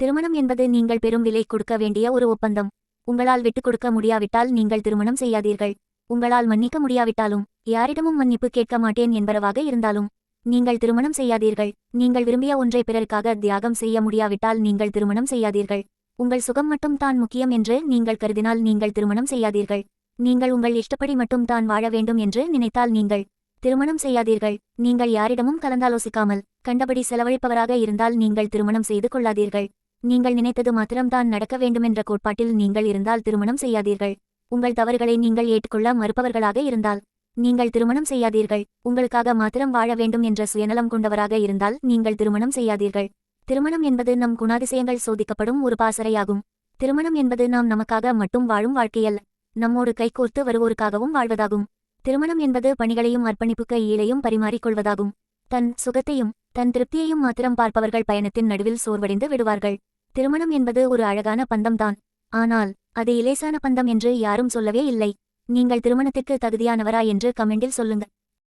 திருமணம் என்பது நீங்கள் பெரும் விலை கொடுக்க வேண்டிய ஒரு ஒப்பந்தம். உங்களால் விட்டுக் கொடுக்க முடியாவிட்டால் நீங்கள் திருமணம் செய்யாதீர்கள். உங்களால் மன்னிக்க முடியாவிட்டாலும் யாரிடமும் மன்னிப்பு கேட்க மாட்டேன் என்பரவாக இருந்தாலும் நீங்கள் திருமணம் செய்யாதீர்கள். நீங்கள் விரும்பிய ஒன்றை பிறருக்காக தியாகம் செய்ய முடியாவிட்டால் நீங்கள் திருமணம் செய்யாதீர்கள். உங்கள் சுகம் மட்டும் தான் முக்கியம் என்று நீங்கள் கருதினால் நீங்கள் திருமணம் செய்யாதீர்கள். நீங்கள் உங்கள் இஷ்டப்படி மட்டும் தான் வாழ வேண்டும் என்று நினைத்தால் நீங்கள் திருமணம் செய்யாதீர்கள். நீங்கள் யாரிடமும் கலந்தாலோசிக்காமல் கண்டபடி செலவழிப்பவராக இருந்தால் நீங்கள் திருமணம் செய்து கொள்ளாதீர்கள். நீங்கள் நினைத்தது மாத்திரம்தான் நடக்க வேண்டுமென்ற கோட்பாட்டில் நீங்கள் இருந்தால் திருமணம் செய்யாதீர்கள். உங்கள் தவறுகளை நீங்கள் ஏற்றுக்கொள்ள மறுப்பவர்களாக இருந்தால் நீங்கள் திருமணம் செய்யாதீர்கள். உங்களுக்காக மாத்திரம் வாழ வேண்டும் என்ற சுயநலம் கொண்டவராக இருந்தால் நீங்கள் திருமணம் செய்யாதீர்கள். திருமணம் என்பது நம் குணாதிசயங்கள் சோதிக்கப்படும் ஒரு பாசறையாகும். திருமணம் என்பது நாம் நமக்காக மட்டும் வாழும் வாழ்க்கையல்ல. நம்மோடு கைகோர்த்து வருவோருக்காகவும் வாழ்வதாகும். திருமணம் என்பது பணிகளையும் அர்ப்பணிப்புக்கு ஈழையும் பரிமாறிக்கொள்வதாகும். தன் சுகத்தையும் தன் திருப்தியையும் மாத்திரம் பார்ப்பவர்கள் பயணத்தின் நடுவில் சோர்வடைந்து விடுவார்கள். திருமணம் என்பது ஒரு அழகான பந்தம்தான். ஆனால் அது இலேசான பந்தம் என்று யாரும் சொல்லவே இல்லை. நீங்கள் திருமணத்திற்கு தகுதியானவரா என்று கமெண்டில் சொல்லுங்க.